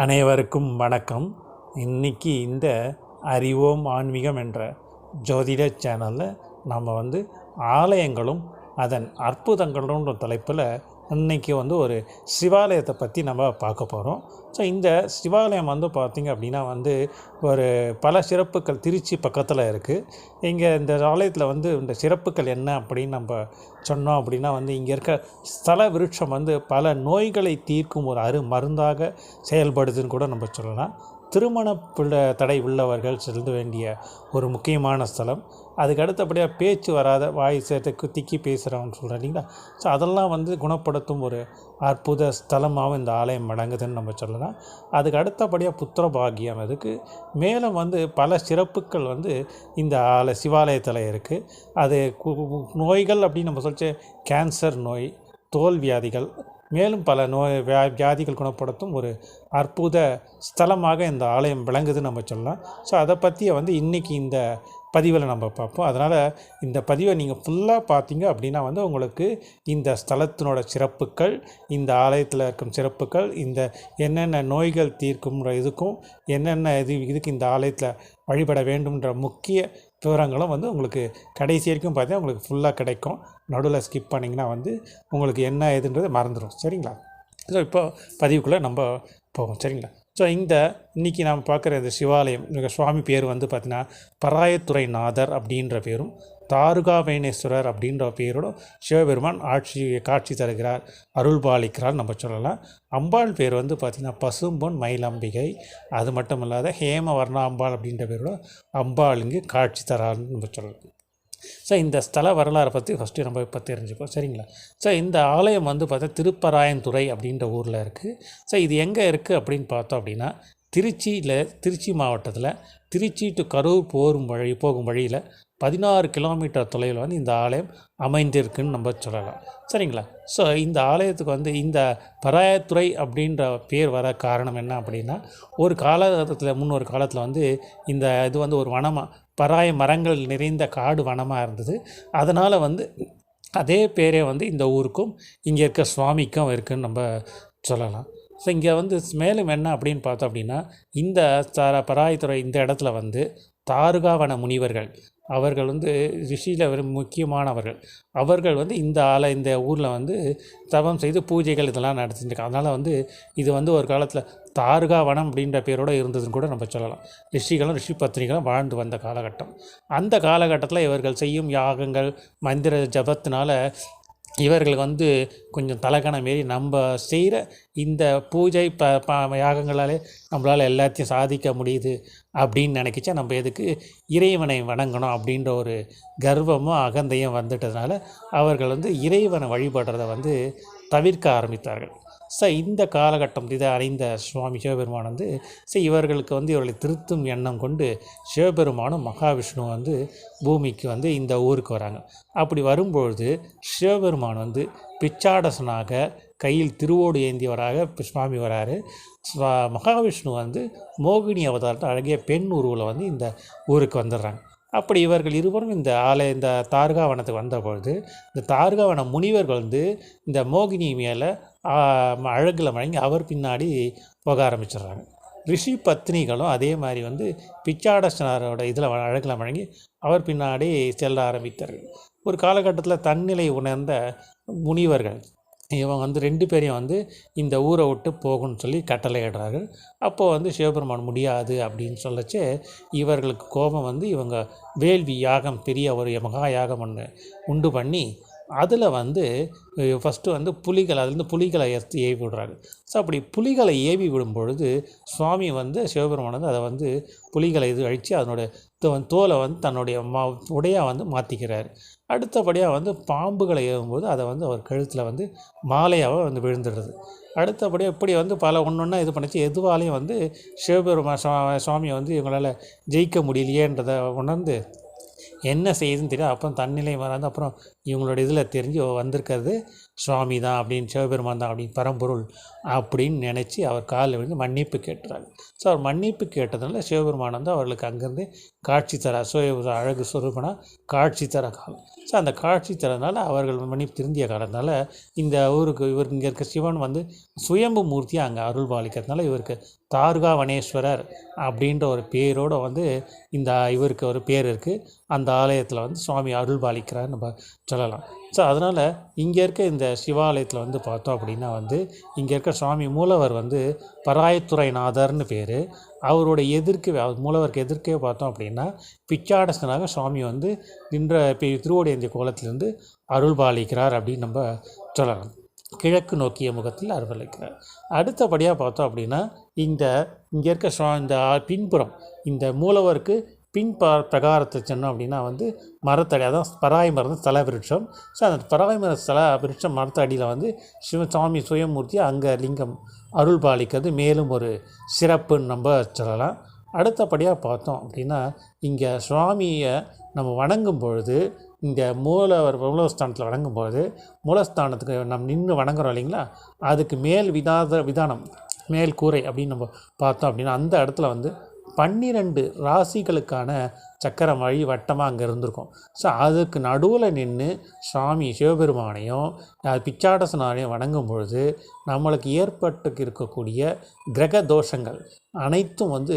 அனைவருக்கும் வணக்கம். இன்னைக்கு இந்த அறிவோம் ஆன்மீகம் என்ற ஜோதிட சேனலில் நம்ம வந்து ஆலயங்களும் அதன் அற்புதங்களும் தலைப்பில் இன்றைக்கி வந்து ஒரு சிவாலயத்தை பற்றி நம்ம பார்க்க போகிறோம் ஸோ இந்த சிவாலயம் வந்து பார்த்திங்க அப்படின்னா வந்து ஒரு பல சிறப்புகள் திருச்சி பக்கத்தில் இருக்குது இங்கே இந்த ஆலயத்தில் வந்து இந்த சிறப்புகள் என்ன அப்படின்னு நம்ம சொன்னோம் அப்படின்னா வந்து இங்கே இருக்க ஸ்தல விருட்சம் வந்து பல நோய்களை தீர்க்கும் ஒரு அரு மருந்தாக செயல்படுதுன்னு கூட நம்ம சொல்லலாம். திருமண பிள்ளை தடை உள்ளவர்கள் செல்ல வேண்டிய ஒரு முக்கியமான ஸ்தலம். அதுக்கு அடுத்தபடியாக பேச்சு வராத வாய் சேர்த்து திக்கி பேசுகிறவன்னு சொல்கிறேன் இல்லைங்களா? ஸோ அதெல்லாம் வந்து குணப்படுத்தும் ஒரு அற்புத ஸ்தலமாகவும் இந்த ஆலயம் அடங்குதுன்னு நம்ம சொல்லலாம். அதுக்கு அடுத்தபடியாக புத்திர பாக்கியம் அதுக்கு மேலும் வந்து பல சிறப்புகள் வந்து இந்த ஆலய சிவாலயத்தில் இருக்குது அது கு- நோய்கள் அப்படின்னு நம்ம சொல்லிச்சு கேன்சர் நோய் தோல் வியாதிகள் மேலும் பல நோய் வியா வியாதிகள் குணப்படுத்தும் ஒரு அற்புத ஸ்தலமாக இந்த ஆலயம் விளங்குதுன்னு நம்ம சொல்லலாம். ஸோ அதை பற்றிய வந்து இன்றைக்கி இந்த பதிவில் நம்ம பார்ப்போம். அதனால் இந்த பதிவை நீங்கள் ஃபுல்லாக பார்த்தீங்க அப்படின்னா வந்து உங்களுக்கு இந்த ஸ்தலத்தினோட சிறப்புகள் இந்த ஆலயத்தில் இருக்கும் சிறப்புகள் இந்த என்னென்ன நோய்கள் தீர்க்கும்ன்ற இதுக்கும் என்னென்ன இது இதுக்கு இந்த ஆலயத்தில் வழிபட வேண்டும்ன்ற முக்கிய விவரங்களும் வந்து உங்களுக்கு கடைசி வரைக்கும் பார்த்தீங்கன்னா உங்களுக்கு ஃபுல்லாக கிடைக்கும். நடுவில் ஸ்கிப் பண்ணிங்கன்னா வந்து உங்களுக்கு என்ன ஏதுன்றது மறந்துடும் சரிங்களா? ஸோ இப்போ பதிவுக்குள்ளே நம்ம போவோம். சரிங்களா? ஸோ இந்த இன்றைக்கி நாம் பார்க்குற இந்த சிவாலயம் சுவாமி பேர் வந்து பார்த்திங்கன்னா பராயத்துறை நாதர் அப்படின்ற பேரும் தாருகாவேணேஸ்வரர் அப்படின்ற பேரோட சிவபெருமான் ஆட்சி காட்சி தருகிறார். அருள் பாலிக்கிறார் நம்ம சொல்லலாம். அம்பாள் பேர் வந்து பார்த்திங்கன்னா பசும்பொன் மயிலம்பிகை. அது மட்டும் இல்லாத ஹேமவர்ண அம்பாள் அப்படின்ற பேரோட அம்பாள் இங்கு காட்சி தரான்னு நம்ம சொல்லலாம். ஸோ இந்த ஸ்தல வரலாறை பற்றி ஃபஸ்ட்டு நம்ம இப்போ தெரிஞ்சுப்போம். சரிங்களா? ஸோ இந்த ஆலயம் வந்து பார்த்தா திருப்பராயன்துறை அப்படின்ற ஊரில் இருக்குது ஸோ இது எங்கே இருக்குது அப்படின்னு பார்த்தோம் அப்படின்னா திருச்சியில் திருச்சி மாவட்டத்தில் திருச்சி டு கரூர் போகும் வழி போகும் வழியில் பதினாறு கிலோமீட்டர் தொலைவில் வந்து இந்த ஆலயம் அமைந்திருக்குன்னு நம்ம சொல்லலாம். சரிங்களா? ஸோ இந்த ஆலயத்துக்கு வந்து இந்த பராயத்துறை அப்படின்ற பேர் வர காரணம் என்ன அப்படின்னா ஒரு காலகட்டத்தில் முன்னொரு காலத்தில் வந்து இந்த இது வந்து ஒரு வனமாக பராய மரங்கள் நிறைந்த காடு வனமாக இருந்தது. அதனால் வந்து அதே பேரே வந்து இந்த ஊருக்கும் இங்கே இருக்க சுவாமிக்கும் இருக்குதுன்னு நம்ம சொல்லலாம். ஸோ இங்கே வந்து மேலும் என்ன அப்படின்னு பார்த்தோம் அப்படின்னா இந்த தர பராயத்துறை இந்த இடத்துல வந்து தாருகாவன முனிவர்கள். அவர்கள் வந்து ரிஷியில் ஒரு முக்கியமானவர்கள். அவர்கள் வந்து இந்த ஆலை இந்த ஊரில் வந்து தவம் செய்து பூஜைகள் இதெல்லாம் நடத்திட்டுருக்காங்க அதனால் வந்து இது வந்து ஒரு காலத்தில் தாருகாவனம் அப்படின்ற பேரோடு இருந்ததுன்னு கூட நம்ம சொல்லலாம். ரிஷிகளும் ரிஷி பத்னிகளும் வாழ்ந்து வந்த காலகட்டம். அந்த காலகட்டத்தில் இவர்கள் செய்யும் யாகங்கள் மந்திர ஜபத்தினால இவர்களுக்கு வந்து கொஞ்சம் தலக்கணம் மாரி நம்ம செய்கிற இந்த பூஜை ப ப யாகங்களாலே நம்மளால் எல்லாத்தையும் சாதிக்க முடியுது. அப்படின்னு நினைக்கிச்சா நம்ம எதுக்கு இறைவனை வணங்கணும் அப்படின்ற ஒரு கர்வமும் அகந்தையும் வந்துட்டதுனால அவர்கள் வந்து இறைவனை வழிபடுறதை வந்து தவிர்க்க ஆரம்பித்தார்கள். ஸோ இந்த காலகட்டம் இதை அறிந்த சுவாமி சிவபெருமான் வந்து சரி இவர்களுக்கு வந்து இவர்களை திருத்தும் எண்ணம் கொண்டு சிவபெருமானும் மகாவிஷ்ணு வந்து பூமிக்கு வந்து இந்த ஊருக்கு வராங்க. அப்படி வரும்பொழுது சிவபெருமான் வந்து பிச்சாடசனாக கையில் திருவோடு ஏந்தியவராக சுவாமி வராரு. மகாவிஷ்ணு வந்து மோகினி அவதாரத்தை அழகிய பெண் உருவில் வந்து இந்த ஊருக்கு வந்துடுறாங்க அப்படி இவர்கள் இருவரும் இந்த ஆலய இந்த தார்காவனத்துக்கு வந்த பொழுது இந்த தார்காவன முனிவர்கள் வந்து இந்த மோகினி மேலே அழகில் வழங்கி அவர் பின்னாடி போக ஆரம்பிச்சிடுறாங்க ரிஷி பத்னிகளும் அதே மாதிரி வந்து பிச்சாடசனாரோட இதில் அழகில் வழங்கி அவர் பின்னாடி செல்ல ஆரம்பித்தார்கள். ஒரு காலகட்டத்தில் தன்னிலை உணர்ந்த முனிவர்கள் இவன் வந்து ரெண்டு பேரையும் வந்து இந்த ஊரை விட்டு போகணும்னு சொல்லி கட்டளையிடுறார்கள். அப்போது வந்து சிவபெருமான் முடியாது அப்படின்னு சொல்லச்சு இவர்களுக்கு கோபம் வந்து இவங்க வேள்வி யாகம் பெரிய ஒரு மகா யாகம் ஒன்று உண்டு பண்ணி அதில் வந்து ஃபஸ்ட்டு வந்து புலிகள் அதுலேருந்து புலிகளை எடுத்து ஏவி விடுறாங்க. ஸோ அப்படி புலிகளை ஏவி விடும் பொழுது சுவாமி வந்து சிவபெருமான் வந்து அதை வந்து புலிகளை இது அழித்து அதனோட தோ- தோலை வந்து தன்னுடைய மா உடையாக வந்து மாற்றிக்கிறார் அடுத்தபடியாக வந்து பாம்புகளை ஏவும்போது அதை வந்து அவர் கழுத்தில் வந்து மாலையாக வந்து விழுந்துடுது அடுத்தபடியாக இப்படி வந்து பல ஒன்று ஒன்றா இது பண்ணிச்சு. எதுவாலையும் வந்து சிவபெருமா சுவாமியை வந்து இவங்களால் ஜெயிக்க முடியலையேன்றதை உணர்ந்து என்ன செய்யுதுன்னு தெரியும் அப்புறம் தன்னிலை மறந்து அப்புறம் இவங்களோட இதில் தெரிஞ்சு வந்திருக்கிறது சுவாமி தான் அப்படின்னு சிவபெருமான் தான் அப்படின்னு பரம்பொருள் அப்படின்னு நினச்சி அவர் காலில் விழுந்து மன்னிப்பு கேட்டுறாங்க ஸோ அவர் மன்னிப்பு கேட்டதுனால சிவபெருமான் வந்து அவர்களுக்கு அங்கேருந்து காட்சி தர சுய அழகு சுரூபனாக காட்சி தர காலம் ஸோ அந்த காட்சி தரனால அவர்கள் மன்னிப்பு திருந்திய காலத்தினால இந்த ஊருக்கு இவர் இங்கே இருக்க சிவன் வந்து சுயம்பு மூர்த்தியாக அங்கே அருள் பாலிக்கிறதுனால இவருக்கு தார்காவனேஸ்வரர் அப்படின்ற ஒரு பேரோடு வந்து இந்த இவருக்கு ஒரு பேர் இருக்குது அந்த ஆலயத்தில் வந்து சுவாமி அருள் பாலிக்கிறார் நம்ம சொல்லலாம். ஸோ அதனால் இங்கே இருக்க இந்த சிவாலயத்தில் வந்து பார்த்தோம் அப்படின்னா வந்து இங்கே இருக்க சுவாமி மூலவர் வந்து பராயத்துறைநாதர்னு பேர். அவரோட எதிர்க்கு அவர் மூலவருக்கு எதிர்க்கே பார்த்தோம் அப்படின்னா பிச்சாடசனாக சுவாமி வந்து நின்ற பி- திருவோடியந்திய கோலத்திலிருந்து அருள் பாலிக்கிறார் அப்படின்னு நம்ம சொல்லலாம். கிழக்கு நோக்கிய முகத்தில் அருள்பாலிக்கிறார் அடுத்தபடியாக பார்த்தோம் அப்படின்னா இந்த இங்கே இருக்க சுவா இந்த பின்புறம் இந்த மூலவருக்கு பின் ப பிரகாரத்தை சொன்னோம் அப்படின்னா வந்து மரத்தடி அதான் பராய் மரம் ஸ்தல விருட்சம். ஸோ அந்த பராய் மர ஸ்தல விருட்சம் மரத்தடியில் வந்து சிவ சுவாமி சுயமூர்த்தி அங்கே லிங்கம் அருள் பாலிக்கிறது மேலும் ஒரு சிறப்புன்னு நம்ம சொல்லலாம். அடுத்தபடியாக பார்த்தோம் அப்படின்னா இங்கே சுவாமியை நம்ம வணங்கும் பொழுது இந்த மூலவர் மூலஸ்தானத்தில் வணங்கும் பொழுது மூலஸ்தானத்துக்கு நம்ம நின்று வணங்குறோம் இல்லைங்களா? அதுக்கு மேல் விதாத விதானம் மேல் கூரை அப்படின்னு நம்ம பார்த்தோம் அப்படின்னா அந்த இடத்துல வந்து பன்னிரெண்டு ராசிகளுக்கான சக்கரம் வழி வட்டமாக அங்கே இருந்திருக்கும். ஸோ அதுக்கு நடுவில் நின்று சுவாமி சிவபெருமானையும் பிச்சாடசனாரையும் வணங்கும் பொழுது நம்மளுக்கு ஏற்பட்டு இருக்கக்கூடிய கிரக தோஷங்கள் அனைத்தும் வந்து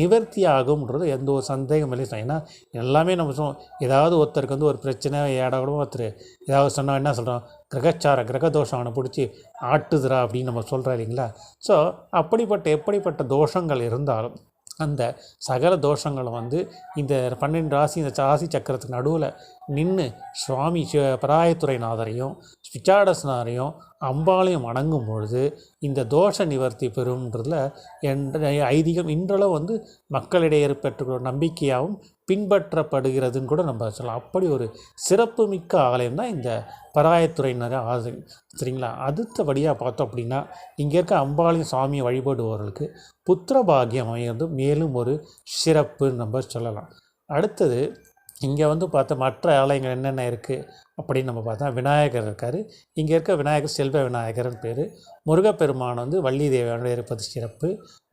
நிவர்த்தி ஆகும்ன்றது எந்த ஒரு சந்தேகம் இல்லை. ஏன்னா எல்லாமே நம்ம சொல்லுவோம் ஏதாவது ஒருத்தருக்கு வந்து ஒரு பிரச்சனை கூட ஒருத்தர் ஏதாவது சொன்னால் என்ன சொல்கிறோம் கிரகச்சார கிரகதோஷம் அவனை பிடிச்சி ஆட்டுதுரா அப்படின்னு நம்ம சொல்கிறோம் இல்லைங்களா? ஸோ அப்படிப்பட்ட எப்படிப்பட்ட தோஷங்கள் இருந்தாலும் அந்த சகல தோஷங்களும் வந்து இந்த பன்னெண்டு ராசி இந்த ராசி சக்கரத்துக்கு நடுவில் நின்று சுவாமி பராயத்துறைநாதரையும் பிச்சாடசனாரையும் அம்பாலையும் வணங்கும் பொழுது இந்த தோஷ நிவர்த்தி பெறும்ன்றதில் என்ற ஐதீகம் இன்றளவு வந்து மக்களிடையே ஏற்பட்டுள்ள நம்பிக்கையாகவும் பின்பற்றப்படுகிறதுன்னு கூட நம்ம சொல்லலாம். அப்படி ஒரு சிறப்புமிக்க ஆலயம் தான் இந்த பராயத்துறையினர் ஆலயம். சரிங்களா? அடுத்தபடியாக பார்த்தோம் அப்படின்னா இங்கே இருக்க அம்பாளையும் சாமியை வழிபடுபவர்களுக்கு புத்திரபாகியம் அமைகிறது. மேலும் ஒரு சிறப்புன்னு நம்ம சொல்லலாம். அடுத்தது இங்கே வந்து பார்த்தா மற்ற ஆலயங்கள் என்னென்ன இருக்குது அப்படின்னு நம்ம பார்த்தா விநாயகர் இருக்கார். இங்கே இருக்க விநாயகர் செல்வ விநாயகர்னு பேர். முருகப்பெருமான் வந்து வள்ளி தேவையான இருப்பது சிறப்பு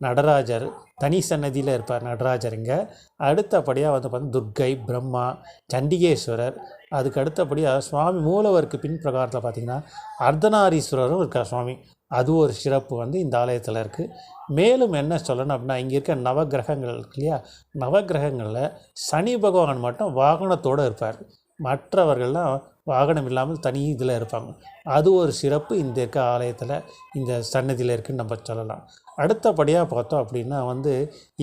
நடராஜர் தனி சன்னதியில் இருப்பார் நடராஜர் இங்கே. அடுத்தபடியாக வந்து பார்த்தா துர்க்கை பிரம்மா சண்டிகேஸ்வரர். அதுக்கு அடுத்தபடியாக சுவாமி மூலவருக்கு பின் பிரகாரத்தில் பார்த்திங்கன்னா அர்த்தநாரீஸ்வரரும் இருக்கார் சுவாமி. அது ஒரு சிறப்பு வந்து இந்த ஆலயத்தில் இருக்குது மேலும் என்ன சொல்லணும் அப்படின்னா இங்கே இருக்க நவக்கிரகங்கள் இருக்கு இல்லையா? நவக்கிரகங்களில் சனி பகவான் மட்டும் வாகனத்தோடு இருப்பார். மற்றவர்கள்லாம் வாகனம் இல்லாமல் தனி இதில் இருப்பாங்க. அது ஒரு சிறப்பு இந்த இருக்க ஆலயத்தில் இந்த சன்னதியில் இருக்குன்னு நம்ம சொல்லலாம். அடுத்தபடியாக பார்த்தோம் அப்படின்னா வந்து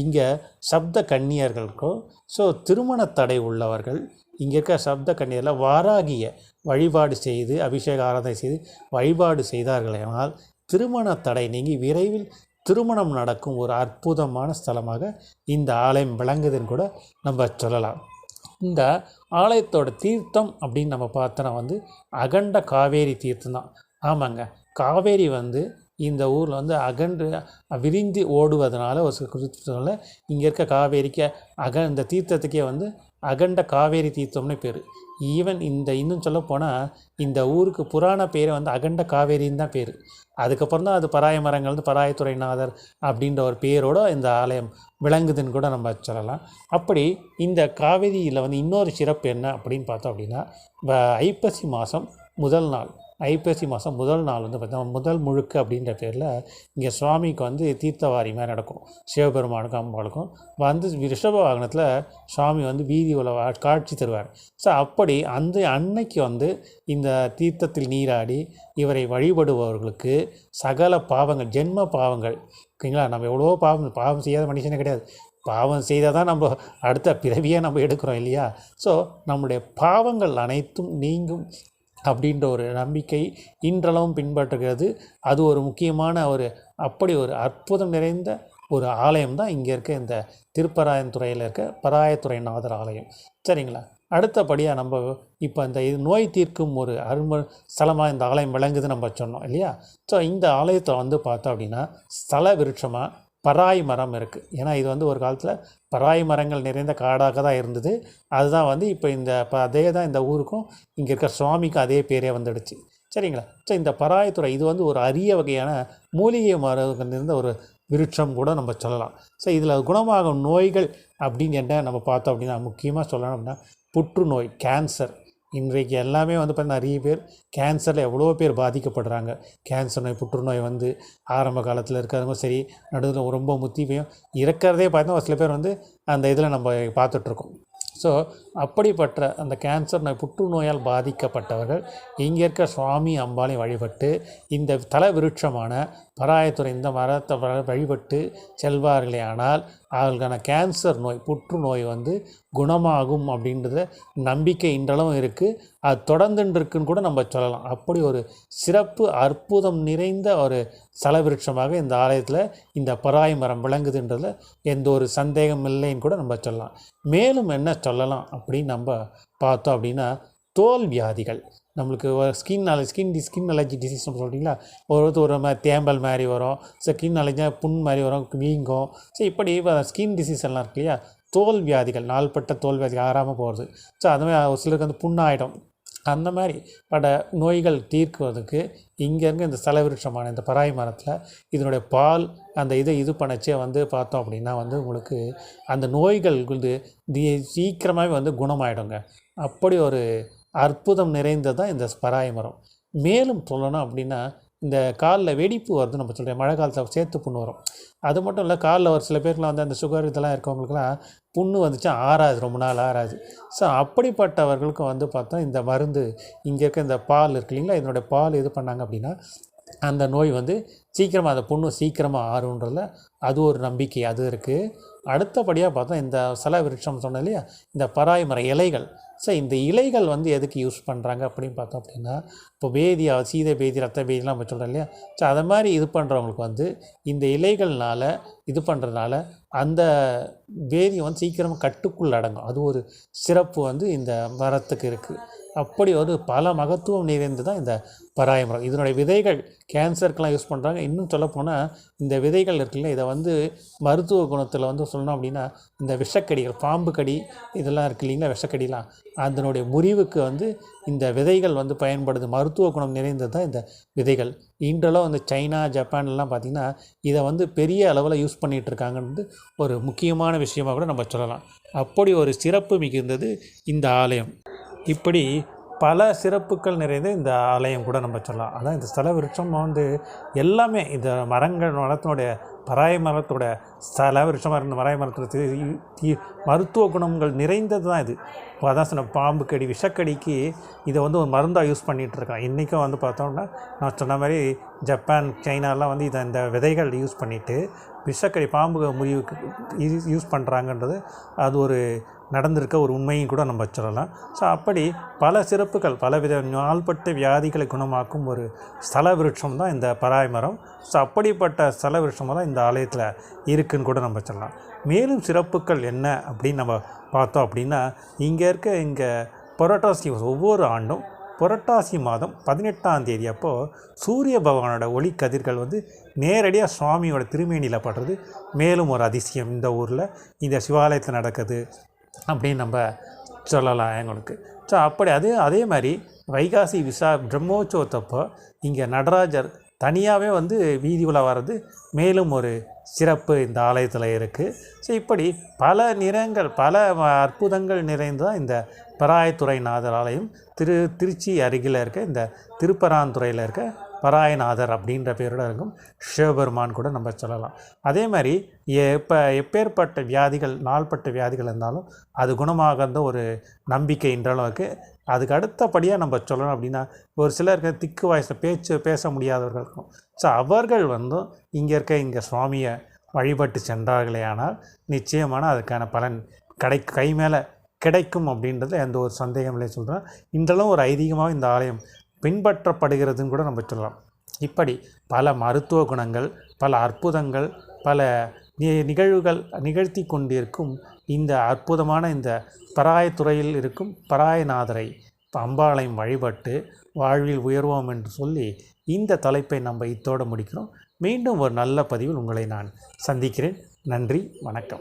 இங்கே சப்த கன்னியர்களுக்கும் ஸோ திருமண தடை உள்ளவர்கள் இங்கே இருக்க சப்த கன்னியரில் வாராகிய வழிபாடு செய்து அபிஷேக ஆராதனை செய்து வழிபாடு செய்தார்களானால் திருமண தடை நீங்கி விரைவில் திருமணம் நடக்கும் ஒரு அற்புதமான ஸ்தலமாக இந்த ஆலயம் விளங்குதுன்னு கூட நம்ம சொல்லலாம். இந்த ஆலயத்தோட தீர்த்தம் அப்படின்னு நம்ம பார்த்தோன்னா வந்து அகண்ட காவேரி தீர்த்தம் தான். ஆமாங்க. காவேரி வந்து இந்த ஊரில் வந்து அகன்று விரிந்து ஓடுவதனால ஒரு சில குறிப்பிட்டதுனால இங்கே இருக்க காவேரிக்கு அக இந்த தீர்த்தத்துக்கே வந்து அகண்ட காவேரி தீர்த்தம்னு பேர். ஈவன் இந்த இன்னும் சொல்ல போனால் இந்த ஊருக்கு புராண பேர் வந்து அகண்ட காவேரின்னு தான் பேர். அதுக்கப்புறம் தான் அது பராய மரங்கள் வந்து பராயத்துறைநாதர் அப்படின்ற ஒரு பேரோட இந்த ஆலயம் விளங்குதுன்னு கூட நம்ம சொல்லலாம். அப்படி இந்த காவேரியில் வந்து இன்னொரு சிறப்பு என்ன அப்படின்னு பார்த்தோம் அப்படின்னா ஐப்பசி மாதம் முதல் நாள். ஐப்பசி மாதம் முதல் நாள் வந்து பார்த்தீங்கன்னா முதல் முழுக்கு அப்படின்ற பேரில் இங்கே சுவாமிக்கு வந்து தீர்த்தவாரி மாதிரி நடக்கும். சிவபெருமானுக்கும் அம்பாளுக்கும். வந்து ரிஷப வாகனத்தில் சுவாமி வந்து வீதி உலக காட்சி தருவார். ஸோ அப்படி அந்த அன்னைக்கு வந்து இந்த தீர்த்தத்தில் நீராடி இவரை வழிபடுபவர்களுக்கு சகல பாவங்கள் ஜென்ம பாவங்கள் ஓகேங்களா? நம்ம எவ்வளோ பாவம் பாவம் செய்யாத மனுஷனே கிடையாது. பாவம் செய்தால் தான் நம்ம அடுத்த பிறவியே நம்ம எடுக்கிறோம் இல்லையா? ஸோ நம்முடைய பாவங்கள் அனைத்தும் நீங்கும். அப்படின்ற ஒரு நம்பிக்கை இன்றளவும் பின்பற்றுகிறது. அது ஒரு முக்கியமான ஒரு அப்படி ஒரு அற்புதம் நிறைந்த ஒரு ஆலயம் தான் இங்கே இருக்க இந்த திருப்பராயத்துறையில் இருக்க பராயத்துறைநாதர் ஆலயம். சரிங்களா? அடுத்தபடியாக நம்ம இப்போ இந்த இது நோய் தீர்க்கும் ஒரு அரும ஸ்தலமாக இந்த ஆலயம் விளங்குது நம்ம சொன்னோம் இல்லையா? ஸோ இந்த ஆலயத்தை வந்து பார்த்தோம் அப்படின்னா ஸ்தல விருட்சமாக பராய் மரம் இருக்குது ஏன்னா இது வந்து ஒரு காலத்தில் பராய் மரங்கள் நிறைந்த காடாக தான் இருந்தது. அதுதான் வந்து இப்போ இந்த இப்போ அதே தான் இந்த ஊருக்கும் இங்கே இருக்கிற சுவாமிக்கும் அதே பேரே வந்துடுச்சு. சரிங்களா? ஸோ இந்த பராயத்துறை இது வந்து ஒரு அரிய வகையான மூலிகை மரம் இருந்த ஒரு விருட்சம் கூட நம்ம சொல்லலாம். ஸோ இதில் குணமாகும் நோய்கள் அப்படின்னு என்ன நம்ம பார்த்தோம் அப்படின்னா முக்கியமாக சொல்லணும் அப்படின்னா புற்றுநோய் கேன்சர் இன்றைக்கு எல்லாமே வந்து பார்த்திங்கன்னா நிறைய பேர் கேன்சரில் எவ்வளோ பேர் பாதிக்கப்படுறாங்க. கேன்சர் நோய் புற்றுநோய் வந்து ஆரம்ப காலத்தில் இருக்கிறவங்க சரி நடுவில் ரொம்ப முத்தி இறக்கிறதே பார்த்தீங்கன்னா ஒரு சில பேர் வந்து அந்த இதில் நம்ம பார்த்துட்ருக்கோம். ஸோ அப்படிப்பட்ட அந்த கேன்சர் நோய் புற்றுநோயால் பாதிக்கப்பட்டவர்கள் இங்கே இருக்க சுவாமி அம்பாலையும் வழிபட்டு இந்த தல விருட்சமான பராயத்துறை இந்த மரத்தை வழிபட்டு செல்வார்களே ஆனால் அவர்களுக்கான கேன்சர் நோய் புற்றுநோய் வந்து குணமாகும் அப்படின்றத நம்பிக்கை இன்றளவும் இருக்குது அது தொடர்ந்துன்றிருக்குன்னு கூட நம்ம சொல்லலாம். அப்படி ஒரு சிறப்பு அற்புதம் நிறைந்த ஒரு சலவிருட்சமாக இந்த ஆலயத்தில் இந்த பராய் மரம் விளங்குதுன்றதில் எந்த ஒரு சந்தேகம் இல்லைன்னு கூட நம்ம சொல்லலாம். மேலும் என்ன சொல்லலாம் அப்படின்னு நம்ம பார்த்தோம் அப்படின்னா தோல் வியாதிகள். நம்மளுக்கு ஸ்கின் அலர்ஜி ஸ்கின் டி ஸ்கின் அலர்ஜி டிசீஸ் சொல்கிறீங்களா ஒரு ஒரு மாதிரி தேம்பல் மாதிரி வரும். ஸ்கின் அலர்ஜினா புண் மாதிரி வரும் வீங்கும். ஸோ இப்படி ஸ்கின் டிசீஸ் எல்லாம் இருக்கு இல்லையா? தோல் வியாதிகள் நாள்பட்ட தோல் வியாதி ஆறாமல் போகிறது ஸோ அது மாதிரி ஒரு சிலருக்கு வந்து புண்ணாயிடும். அந்த மாதிரி பட நோய்கள் தீர்க்குவதற்கு இங்கேருந்து இந்த செலவிருஷமான இந்த பராய் மரத்தில் இதனுடைய பால் அந்த இதை இது பண்ணச்சே வந்து பார்த்தோம் அப்படின்னா வந்து உங்களுக்கு அந்த நோய்கள் வந்து தீ சீக்கிரமாகவே வந்து குணமாயிடுங்க. அப்படி ஒரு அற்புதம் நிறைந்தது தான் இந்த பராய மரம். மேலும் சொல்லணும் அப்படின்னா இந்த காலில் வெடிப்பு வருது நம்ம சொல்கிறேன் மழை காலத்தில் சேர்த்து புண்ணு வரும். அது மட்டும் இல்லை காலில் ஒரு சில பேருக்குலாம் வந்து அந்த சுகர் இதெல்லாம் இருக்கவங்களுக்குலாம் புண்ணு வந்துச்சா ஆறாது ரொம்ப நாள் ஆறாது. ஸோ அப்படிப்பட்டவர்களுக்கும் வந்து பார்த்தா இந்த மருந்து இங்கே இருக்க இந்த பால் இருக்கு இல்லைங்களா? இதனுடைய பால் இது பண்ணாங்க அப்படின்னா அந்த நோய் வந்து சீக்கிரமாக அந்த புண்ணு சீக்கிரமாக ஆறுன்றதுல அது ஒரு நம்பிக்கை அது இருக்குது அடுத்தபடியாக பார்த்தா இந்த சல விருட்சம் சொன்னேன் இல்லையா? இந்த பராய் மர இலைகள். ஸோ இந்த இலைகள் வந்து எதுக்கு யூஸ் பண்ணுறாங்க அப்படின்னு பார்த்தோம் அப்படின்னா இப்போ பேதி சீத பேதி ரத்த பேதிலாம் நம்ம சொல்கிறோம் இல்லையா? ஸோ அதை மாதிரி இது பண்ணுறவங்களுக்கு வந்து இந்த இலைகள்னால இது பண்ணுறதுனால அந்த வேதியை வந்து சீக்கிரமாக கட்டுக்குள் அடங்கும் அது ஒரு சிறப்பு வந்து இந்த மரத்துக்கு இருக்குது அப்படி ஒரு பல மகத்துவம் நிறைந்து தான் இந்த பராய மரம். இதனுடைய விதைகள் கேன்சருக்கெல்லாம் யூஸ் பண்ணுறாங்க இன்னும் சொல்லப்போனால் இந்த விதைகள் இருக்குல்ல இதை வந்து மருத்துவ குணத்தில் வந்து சொல்லணும் அப்படின்னா இந்த விஷக்கடிகள் பாம்பு கடி இதெல்லாம் இருக்கு இல்லைங்களா? விஷக்கடிலாம். அதனுடைய முறிவுக்கு வந்து இந்த விதைகள் வந்து பயன்படுது. மருத்துவ குணம் நிறைந்தது தான் இந்த விதைகள். இன்றளவு வந்து சைனா ஜப்பான்லாம் பார்த்திங்கன்னா இதை வந்து பெரிய அளவில் யூஸ் பண்ணிகிட்ருக்காங்கன்றது ஒரு முக்கியமான விஷயமாக கூட நம்ம சொல்லலாம். அப்படி ஒரு சிறப்பு மிகுந்தது இந்த ஆலயம். இப்படி பல சிறப்புகள் நிறைந்த இந்த ஆலயம் கூட நம்ம சொல்லலாம். அதான் இந்த ஸ்தல விருட்சம் வந்து எல்லாமே இந்த மரங்கள் மரத்தினுடைய பராய மரத்தோட ஸ்தல விருட்சமாக இருந்த மராய மரத்தோட மருத்துவ குணங்கள் நிறைந்தது தான் இது. இப்போ அதான் சொன்ன பாம்பு கடி விஷக்கடிக்கு இதை வந்து ஒரு மருந்தாக யூஸ் பண்ணிகிட்டு இருக்கான் இன்றைக்கும் வந்து பார்த்தோம்னா நான் சொன்ன மாதிரி ஜப்பான் சைனாலாம் வந்து இதை இந்த விதைகள் யூஸ் பண்ணிவிட்டு விஷக்கடி பாம்பு முறிவுக்கு யூஸ் பண்ணுறாங்கன்றது அது ஒரு நடந்திருக்க ஒரு உண்மையும் கூட நம்ம சொல்லலாம். ஸோ அப்படி பல சிறப்புகள் பலவித நாள்பட்ட வியாதிகளை குணமாக்கும் ஒரு ஸ்தல விருட்சம் தான் இந்த பராய் மரம். ஸோ அப்படிப்பட்ட ஸ்தல விருட்சமாக தான் இந்த ஆலயத்தில் இருக்குதுன்னு கூட நம்ம சொல்லலாம். மேலும் சிறப்புகள் என்ன அப்படின்னு நம்ம பார்த்தோம் அப்படின்னா இங்கே இருக்க இங்கே புரட்டாசி ஒவ்வொரு ஆண்டும் புரட்டாசி மாதம் பதினெட்டாம் தேதி அப்போது சூரிய பகவானோட ஒளி கதிர்கள் வந்து நேரடியாக சுவாமியோட திருமேனியில் படுறது. மேலும் ஒரு அதிசயம் இந்த ஊரில் இந்த சிவாலயத்தில் நடக்குது அப்படின்னு நம்ம சொல்லலாம் எங்களுக்கு. ஸோ அப்படி அதே அதே மாதிரி வைகாசி விசா பிரம்மோற்சவத்தப்போ இங்கே நடராஜர் தனியாகவே வந்து வீதி உலா வர்றது. மேலும் ஒரு சிறப்பு இந்த ஆலயத்தில் இருக்குது ஸோ இப்படி பல நிறங்கள் பல அற்புதங்கள் நிறைந்ததான் இந்த பராயத்துறைநாதர் ஆலயம் திரு திருச்சி அருகில் இருக்க இந்த திருப்பராந்துறையில் இருக்க பராயநாதர் அப்படின்ற பேரோட இருக்கும். சிவபெருமான் கூட நம்ம சொல்லலாம். அதே மாதிரி எப்போ எப்பேற்பட்ட வியாதிகள் நாள்பட்ட வியாதிகள் இருந்தாலும் அது குணமாகிற ஒரு நம்பிக்கை இன்றளவுக்கு அதுக்கு அடுத்தபடியாக நம்ம சொல்லணும் அப்படின்னா ஒரு சிலருக்கு திக்கு வாய்ஸில் பேச்சு பேச முடியாதவர்கள் இருக்கும். ஸோ அவர்கள் வந்து இங்கே இருக்க இங்கே சுவாமியை வழிபட்டு சென்றார்களே ஆனால் நிச்சயமான அதுக்கான பலன் கடை கை மேலே கிடைக்கும் அப்படின்றது எந்த ஒரு சந்தேகம் இல்லை சொல்கிறேன் இன்றளவும் ஒரு ஐதீகமாக இந்த ஆலயம் பின்பற்றப்படுகிறதுன்னு கூட நம்ம சொல்லலாம். இப்படி பல மருத்துவ குணங்கள் பல அற்புதங்கள் பல நிகழ்வுகள் நிகழ்த்தி கொண்டிருக்கும் இந்த அற்புதமான இந்த பராயத்துறையில் இருக்கும் பராயநாதரை அம்பாளையும் வழிபட்டு வாழ்வில் உயர்வோம் என்று சொல்லி இந்த தலைப்பை நம்ம இத்தோடு முடிக்கிறோம். மீண்டும் ஒரு நல்ல பதிவில் உங்களை நான் சந்திக்கிறேன். நன்றி வணக்கம்.